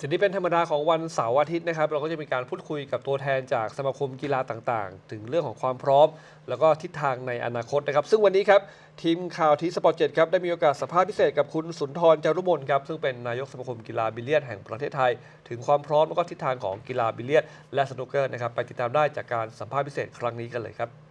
ทีนี้เป็นธรรมดาของวันเสาร์อาทิตย์นะครับ เราก็จะมีการพูดคุยกับตัวแทนจากสมาคมกีฬาต่างๆ ถึงเรื่องของความพร้อม แล้วก็ทิศทางในอนาคตนะครับ ซึ่งวันนี้ครับ ทีมข่าวทีสปอร์ตเจ็ครับ ได้มีโอกาสสัมภาษณ์พิเศษกับคุณสุนทรจารุมนครับ ซึ่งเป็นนายกสมาคมกีฬาบิลเลียดแห่งประเทศไทย ถึงความพร้อมแล้วก็ทิศทางของกีฬาบิลเลียดและสนุกเกอร์นะครับไปติดตามได้จากการสัมภาษณ์พิเศษครั้งนี้กันเลยครับ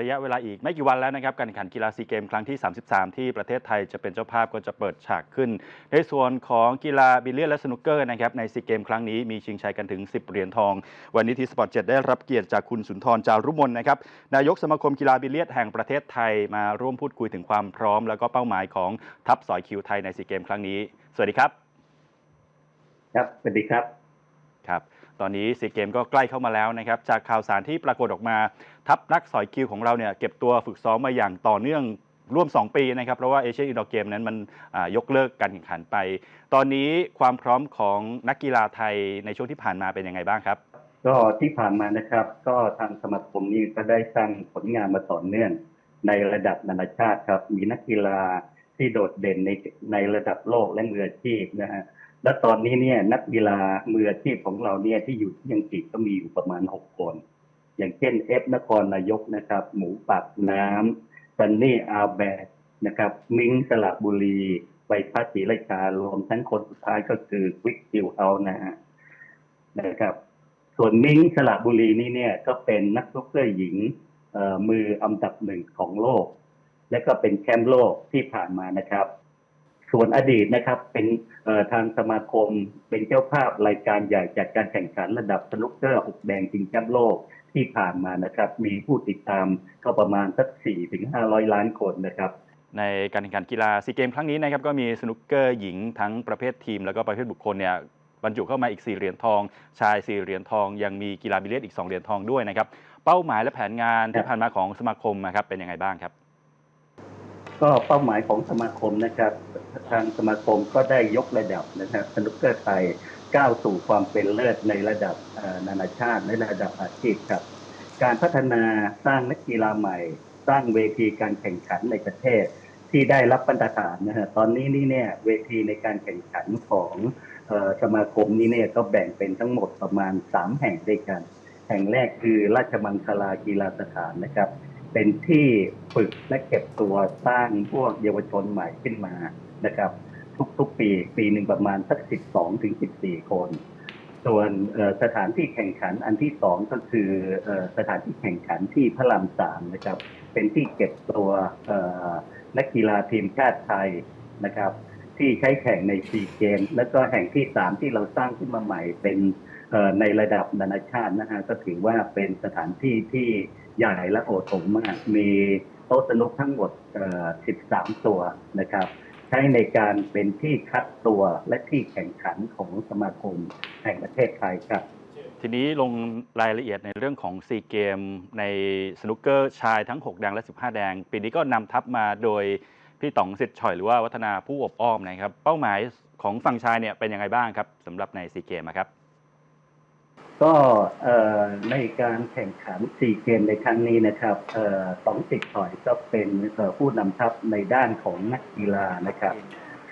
ระยะเวลาอีกไม่กี่วันแล้วนะครับการแข่งขันกีฬาซีเกมครั้งที่ 33 ที่ประเทศไทยจะเป็นเจ้าภาพก็จะเปิดฉากขึ้น ในส่วนของกีฬาบิลเลียนและสนุกเกอร์นะครับในซีเกมครั้งนี้มีชิงชัยกันถึง 10 เหรียญทอง วันนี้ทีสปอร์ตเจ็ได้รับเกียรติจากคุณสุนทรจารุมนนะครับนายกสมาคมกีฬาบิลเลียนแห่งประเทศไทยมาร่วมพูดคุยถึงความพร้อม แล้วก็เป้าหมายของทัพสอยคิวไทยในซีเกมครั้งนี้ สวัสดีครับ ครับสวัสดีครับครับตอนนี้ซีเกมก็ใกล้เข้ามาแล้วนะครับ จากข่าวสารที่ปรากฏออกมา ทัพนักสอยคิวของเราเนี่ยเก็บตัวฝึกซ้อมมาอย่างต่อเนื่องร่วม 2 ปีนะครับ เพราะว่าเอเชียนอินดอร์เกมนั้นมันยกเลิกการแข่งขันไป ตอนนี้ความพร้อมของนักกีฬาไทยในช่วงที่ผ่านมาเป็นยังไงบ้างครับ ก็ที่ผ่านมานะครับ ก็ทางสมาคมนี้ก็ได้สร้างผลงานมาต่อเนื่องในระดับนานาชาติครับ มีนักกีฬาที่โดดเด่นในในระดับโลกและมืออาชีพนะฮะและตอนนี้เนี่ยนักกีฬามืออาชีพของเราเนี่ยที่อยู่ที่อังกฤษก็มีอยู่ประมาณหกคน อย่างเช่นเอฟนครนายกนะครับ หมูปากน้ำซันนี่อาแบกนะครับ มิงสระบุรีใบพัดศรีราชารวมทั้งคนสุดท้ายก็คือวิกคิวเฮานะฮะนะครับ ส่วนมิงสระบุรีนี่เนี่ยก็เป็นนักซุกเกอร์หญิงเอ่อมืออันดับหนึ่งของโลก และก็เป็นแชมป์โลกที่ผ่านมานะครับ ส่วนอดีตนะครับ เป็นทางสมาคมเป็นเจ้าภาพรายการใหญ่จัดการแข่งขันระดับสนุกเกอร์อกแดงชิงแชมป์โลกที่ผ่านมานะครับ มีผู้ติดตามก็ประมาณสัก4ถึง500 ล้านคนนะครับ ในการแข่งขันกีฬาซีเกมครั้งนี้นะครับก็มีสนุกเกอร์หญิงทั้งประเภททีม แล้วก็ประเภทบุคคลเนี่ยบรรจุเข้ามาอีก 4 เหรียญทอง ชาย 4 เหรียญทอง ยังมีกีฬาบิลเลียดอีก 2 เหรียญทองด้วยนะครับ เป้าหมายและแผนงานที่ผ่านมาของสมาคมนะครับเป็นยังไงบ้างครับ ก็เป้าหมายของสมาคมนะครับ ทางสมาคมก็ได้ยกระดับนะครับสนุกเกอร์ไทยก้าวสู่ความเป็นเลิศในระดับนานาชาติในระดับอาชีพครับ การพัฒนาสร้างนักกีฬาใหม่ สร้างเวทีการแข่งขันในประเทศที่ได้รับมาตรฐานนะฮะตอนนี้นี่เนี่ยเวทีในการแข่งขันของอสมาคมนี้เนี่ยก็แบ่งเป็นทั้งหมดประมาณสามแห่งด้วยกัน แห่งแรกคือราชมังคลากีฬาสถานนะครับ เป็นที่ ฝึกและเก็บตัวสร้างพวกเยาวชนใหม่ขึ้นมานะครับ ทุกๆปีปีหนึ่งประมาณสัก 12 ถึง 14 คน ส่วนสถานที่แข่งขันอันที่สองก็คือสถานที่แข่งขันที่พระรามสามนะครับ เป็นที่เก็บตัวนักกีฬาทีมชาติไทยนะครับ ที่ใช้แข่งในซีเกม แล้วก็แห่งที่สามที่เราสร้างขึ้นมาใหม่เป็นในระดับนานาชาตินะฮะก็ถือว่าเป็นสถานที่ที่ใหญ่และโอโถงมาก มี ต๊ะสนุกทั้งหมด 13 ตัวนะครับ ใช้ในการเป็นที่คัดตัวและที่แข่งขันของสมาคมแห่งประเทศไทยครับ ทีนี้ลงรายละเอียดในเรื่องของซีเกม ในสนุกเกอร์ชายทั้ง 6 แดงและ 15 แดง ปีนี้ก็นำทัพมาโดยพี่ต๋องสิทธิ์ฉ่อยหรือว่าวัฒนาผู้อบอ้อมนะครับ เป้าหมายของฝั่งชายเนี่ยเป็นยังไงบ้างครับสำหรับในซีเกมครับ ก็ในการแข่งขันสี่เกมในครั้งนี้นะครับเอ่อสองติดถอยก็เป็นผู้นำทัพในด้านของนักกีฬานะครับ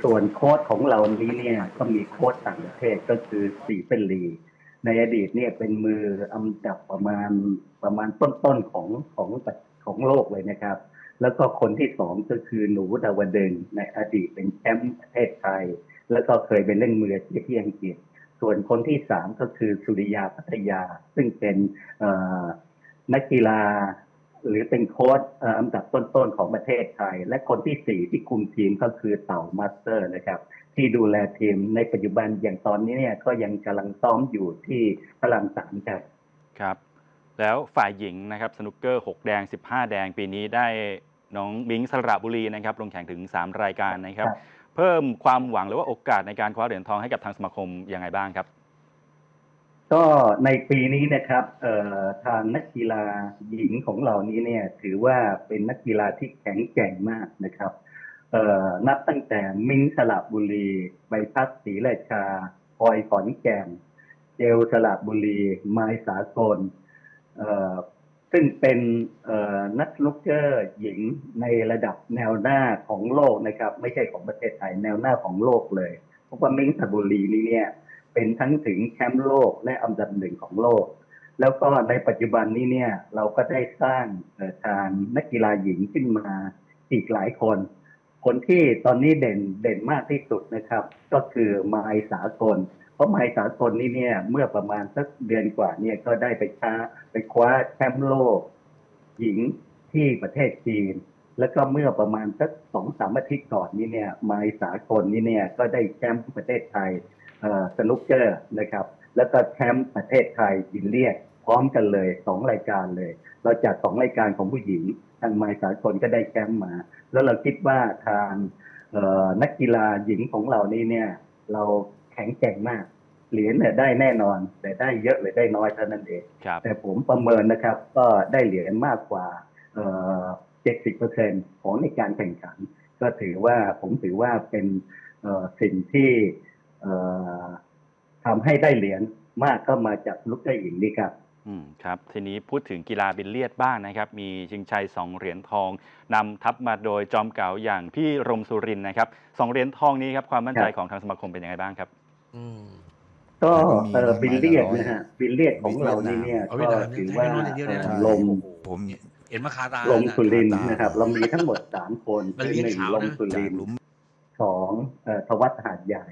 ส่วนโค้ชของเรานี้เนี่ยก็มีโค้ชต่างประเทศก็คือสีเป็นลี ในอดีตเนี่ยเป็นมืออันดับประมาณประมาณต้นๆของของของโลกเลยนะครับ แล้วก็คนที่สองก็คือหนูดาวดึงในอดีตเป็นแชมป์ประเทศไทย แล้วก็เคยไปเล่นมือที่อังกฤษ ส่วนคนที่สามก็คือสุริยาพัทยา ซึ่งเป็นเอ่อนักกีฬาหรือเป็นโค้ชเอ่ออันดับต้นๆของประเทศไทย และคนที่สี่ที่คุมทีมก็คือเต่ามาสเตอร์นะครับ ที่ดูแลทีมในปัจจุบันอย่างตอนนี้เนี่ยก็ยังกำลังซ้อมอยู่ที่พระรามสามครับครับ แล้วฝ่ายหญิงนะครับสนุกเกอร์ 6 แดง 15 แดงปีนี้ได้น้องบิงสระบุรีนะครับลงแข่งถึง 3 รายการนะครับครับ เพิ่มความหวังหรือว่าโอกาสในการคว้าเหรียญทองให้กับทางสมาคมยังไงบ้างครับ ก็ในปีนี้นะครับทางนักกีฬาหญิงของเรานี้เนี่ย ถือว่าเป็นนักกีฬาที่แข็งแกร่งมากนะครับนับตั้งแต่มิ้งสระบุรีใบพัดศรีราชาพลอยขอนแก่นเจลสระบุรีไม้สากล ซึ่งเป็นนักสนุกเกอร์หญิงในระดับแนวหน้าของโลกนะครับ ไม่ใช่ของประเทศไทยแนวหน้าของโลกเลย เพราะว่ามิ้งสบุรีนี่เนี่ยเป็นทั้งถึงแชมป์โลกและอันดับหนึ่งของโลก แล้วก็ในปัจจุบันนี้เนี่ยเราก็ได้สร้างทางนักกีฬาหญิงขึ้นมาอีกหลายคน คนที่ตอนนี้เด่นเด่นมากที่สุดนะครับ ก็คือไมายสากล เพราะไมายสากลนี่เนี่ย เมื่อประมาณสักเดือนกว่าเนี่ยก็ได้ไปช้าไปคว้าแชมป์โลก หญิงที่ประเทศจีน แล้วก็เมื่อประมาณสักสองสามอาทิตย์ก่อนนี้เนี่ยไมายสากลนี่เนี่ยก็ได้แชมป์ประเทศไทยสนุกเกอร์นะครับ แล้วก็แชมป์ประเทศไทยบิลเลียดพร้อมกันเลยสองรายการเลย เราจัดสองรายการของผู้หญิงทางไมายสากลก็ได้แชมป์มา แล้วเราคิดว่าทางนักกีฬาหญิงของเรานี่เนี่ย เรา ข็งแกร่งมาก เหรียญเนี่ยได้แน่นอน แต่ได้เยอะหรือได้น้อยเท่านั้นเองครับแต่ผมประเมินนะครับ ก็ได้เหรียญมากกว่าเอ่อ70%ของในการแข่งขัน ก็ถือว่าผมถือว่าเป็นเอ่อสิ่งที่เอ่อทำให้ได้เหรียญมากก็มาจากลูกได้หญิงนี่ครับอืมครับทีนี้พูดถึงกีฬาบิลเลียดบ้างนะครับ มีชิงชัย 2 เหรียญทองนำทัพมาโดยจอมเก๋าอย่างพี่รมสุรินทร์นะครับสองเหรียญทองนี้ครับความมั่นใจครับของทางสมาคมเป็นยังไงบ้างครับอืม ก็แล้วก็มีเอ่อไม้บิลเลียดละร้อยนะฮะบิลเลียดของเรานี่เนี่ยเอาก็เวียดนามถือว่าให้รู้อย่างเดียวเลยนะเอ่อใช่ลมผมเห็นมาคาตาลมสุรินทร์ตานะครับ เรามีทั้งหมดสามคนมันคือเลี้ยงหนึ่งขาวลนะมสุจาริกนทหลุร์มสองเอ่อทวัฒหาดใหญ่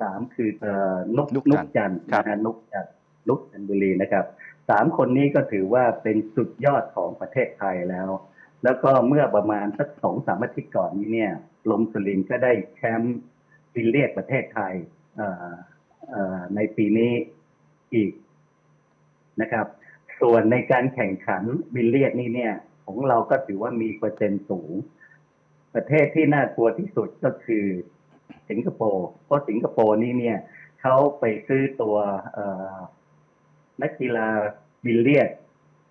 สามคือเอ่อนกนุกนุจักนทร์จันทร์ครับนะฮะนุกจันทร์นุกจันทบุรีนะครับสามคนนี้ก็ถือว่าเป็นสุดยอดของประเทศไทยแล้ว แล้วก็เมื่อประมาณสักสองสามอาทิตย์ก่อนนี้เนี่ย ลมสุรินทร์ก็ได้แชมป์บิลเลียดประเทศไทยเอ่อเอ่อ ในปีนี้อีกนะครับ ส่วนในการแข่งขันบิลเลียดนี่เนี่ย ของเราก็ถือว่ามีเปอร์เซ็นต์สูง ประเทศที่น่ากลัวที่สุดก็คือสิงคโปร์เพราะสิงคโปร์นี่เนี่ยเขาไปซื้อตัวเอ่อนักกีฬาบิลเลียด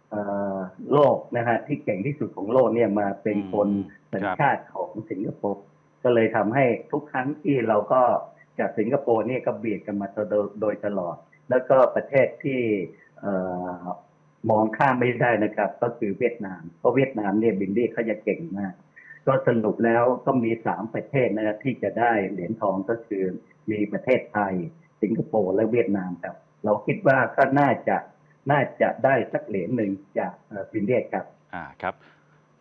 เอ่อโลกนะฮะที่เก่งที่สุดของโลกเนี่ยมาเป็นคนอืมสัญชาติของสิงคโปร์ก็เลยทำให้ทุกครั้งที่เราก็ จากสิงคโปร์นี่ก็เบียดกันมาโดยโดยตลอด แล้วก็ประเทศที่มองข้ามไม่ได้นะครับ ก็คือเวียดนาม เพราะเวียดนามเนี่ยบิลลี่เขาจะเก่งมาก ก็สรุปแล้วก็มีสามประเทศนะครับที่จะได้เหรียญทองก็คือมีประเทศไทย สิงคโปร์และเวียดนามครับ เราคิดว่าก็น่าจะน่าจะได้สักเหรียญหนึ่งจากบิลเลียครับ อ่าครับ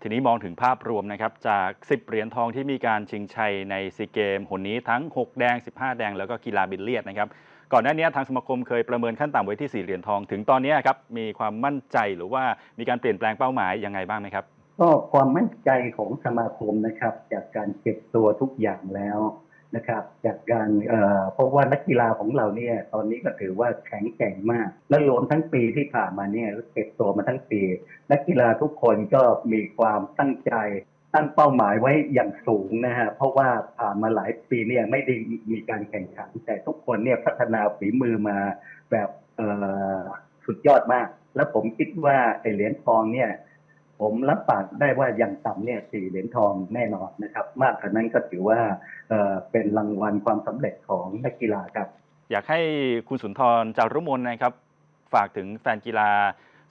ทีนี้มองถึงภาพรวมนะครับจาก 10 เหรียญทองที่มีการชิงชัยในซีเกมหนนี้ทั้ง 6 แดง 15 แดงแล้วก็กีฬาบิลเลียดนะครับก่อนหน้านี้ทางสมาคมเคยประเมินขั้นต่ำไว้ที่ 4 เหรียญทอง ถึงตอนนี้ครับมีความมั่นใจหรือว่ามีการเปลี่ยนแปลงเป้าหมายยังไงบ้างไหมครับ ก็ความมั่นใจของสมาคมนะครับ จากการเก็บตัวทุกอย่างแล้ว นะครับจากการเพราะว่านักกีฬาของเราเนี่ยตอนนี้ก็ถือว่าแข็งแกร่งมาก และรวมทั้งปีที่ผ่านมาเนี่ยเก็บตัวมาทั้งปี นักกีฬาทุกคนก็มีความตั้งใจตั้งเป้าหมายไว้อย่างสูงนะฮะเพราะว่าผ่านมาหลายปีเนี่ยไม่ได้มีการแข่งขัน แต่ทุกคนเนี่ยพัฒนาฝีมือมาแบบสุดยอดมาก แล้วผมคิดว่าไอเหรียญทองเนี่ย ผมรับปากได้ว่าอย่างต่ำเนี่ยสี่เหรียญทองแน่นอนนะครับ มากกว่านั้นก็ถือว่าเอ่อเป็นรางวัลความสำเร็จของนักกีฬาครับ อยากให้คุณสุนทรจารุมนนะครับ ฝากถึงแฟนกีฬา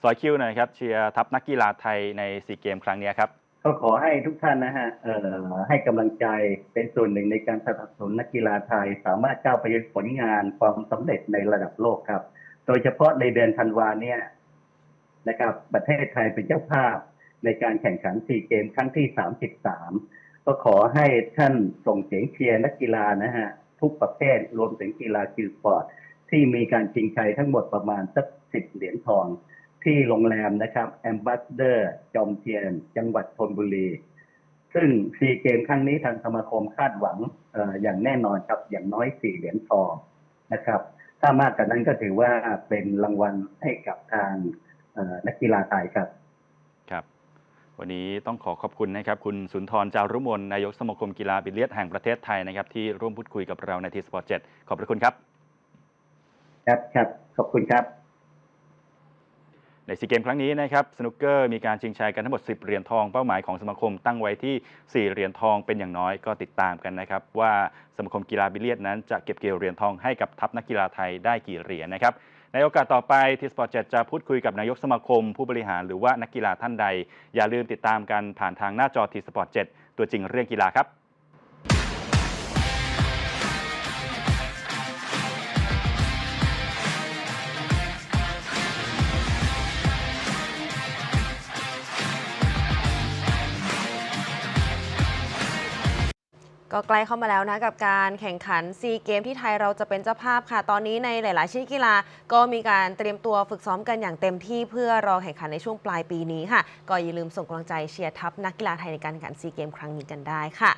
ซอยคิวหน่อยครับเชียร์ทัพนักกีฬาไทยในซีเกมครั้งนี้ครับก็ขอให้ทุกท่านนะฮะเอ่อให้กำลังใจเป็นส่วนหนึ่งในการสนับสนุนนักกีฬาไทย สามารถก้าวไปยังผลงานความสำเร็จในระดับโลกครับ โดยเฉพาะในเดือนธันวาเนี่ยนะครับ ประเทศไทยเป็นเจ้าภาพ ในการแข่งขันซีเกมครั้งที่ 33 ก็ขอให้ท่านส่งเสียงเชียร์นักกีฬานะฮะ ทุกประเภทรวมถึงกีฬาคิวสปอร์ตที่มีการชิงชัยทั้งหมดประมาณสักสิบเหรียญทอง ที่โรงแรมนะครับแอมบ s สเดอร์จอมเทียน จังหวัดธนบุรี ซึ่งซีเกมครั้งนี้ทางสมาคมคาดหวังออย่างแน่นอนครับอย่างน้อยสี่เหรียญทองนะครับถ้ามากกว่านั้นก็ถือว่าเป็นรางวัลให้กับทางนักกีฬาไทยครับ วันนี้ต้องขอขอบคุณนะครับ คุณสุนทรจารุมนนายกสมาคมกีฬาบิลเลียดแห่งประเทศไทยนะครับ ที่ร่วมพูดคุยกับเราในทีสปอร์ตเจ็ขอบพระคุณครับ ครับครับขอบคุณครับ ในซีเกมครั้งนี้นะครับสนุกเกอร์มีการชิงชัยกันทั้งหมด 10 เหรียญทองเป้าหมายของสมาคมตั้งไว้ที่ 4 เหรียญทองเป็นอย่างน้อยก็ติดตามกันนะครับ ว่าสมาคมกีฬาบิลเลียดนั้นจะเก็บเกี่ยวเหรียญทองให้กับทัพนักกีฬาไทยได้กี่เหรียญนะครับ ในโอกาสต่อไปทีสปอร์ตเจะพูดคุยกับนายกสมาคม ผู้บริหารหรือว่านักกีฬาท่านใด อย่าลืมติดตามกันผ่านทางหน้าจอทีสปอร์ตเตัวจริงเรื่องกีฬาครับ ก็ใกล้เข้ามาแล้วนะกับการแข่งขันซีเกมที่ไทยเราจะเป็นเจ้าภาพค่ะ ตอนนี้ในหลาย ๆ ชนิดกีฬาก็มีการเตรียมตัวฝึกซ้อมกันอย่างเต็มที่เพื่อรอแข่งขันในช่วงปลายปีนี้ค่ะ ก็อย่าลืมส่งกำลังใจเชียร์ทัพนักกีฬาไทยในการแข่งขันซีเกมครั้งนี้กันได้ค่ะ